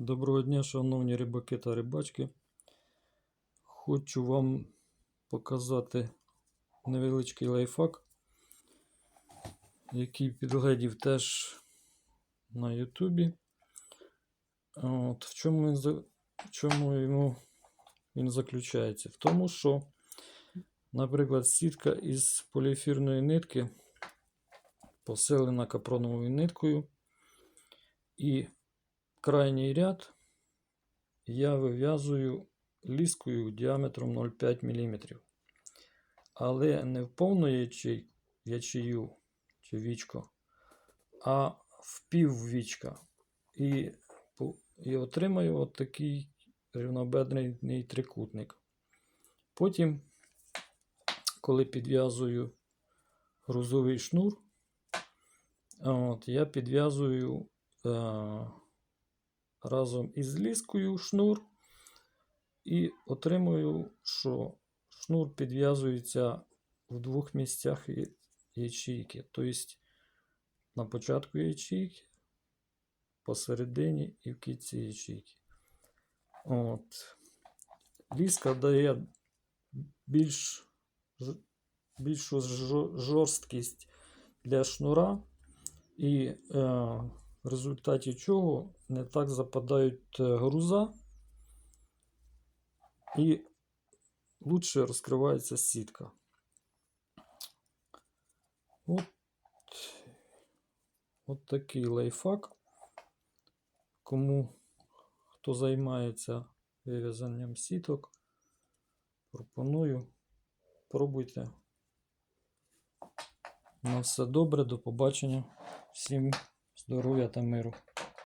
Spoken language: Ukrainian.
Доброго дня, шановні рибаки та рибачки. Хочу вам показати невеличкий лайфхак, який підглядів теж на Ютубі. От, в чому він, в чому йому він заключається? В тому, що, наприклад, сітка із поліефірної нитки поселена капроновою ниткою, і крайній ряд я вив'язую ліскою діаметром 0,5 мм. Але не в повну ячей, ячею чи вічко, а в пів вічка. І, і отримаю от такий рівнобедрений трикутник. Потім, коли підв'язую грузовий шнур, от, я підв'язую е, разом із ліскою шнур і отримую, що шнур підв'язується в двох місцях ячейки. Тобто на початку ячейки, посередині і в кінці ячейки. От. Ліска дає більш, більшу жорсткість для шнура, і е, в результаті чого не так западають е, груза і лучше розкривається сітка. От, от такий лайфхак. Кому хто займається вив'язанням сіток, пропоную. Пробуйте. На все добре, до побачення. Всім здоров'я та миру.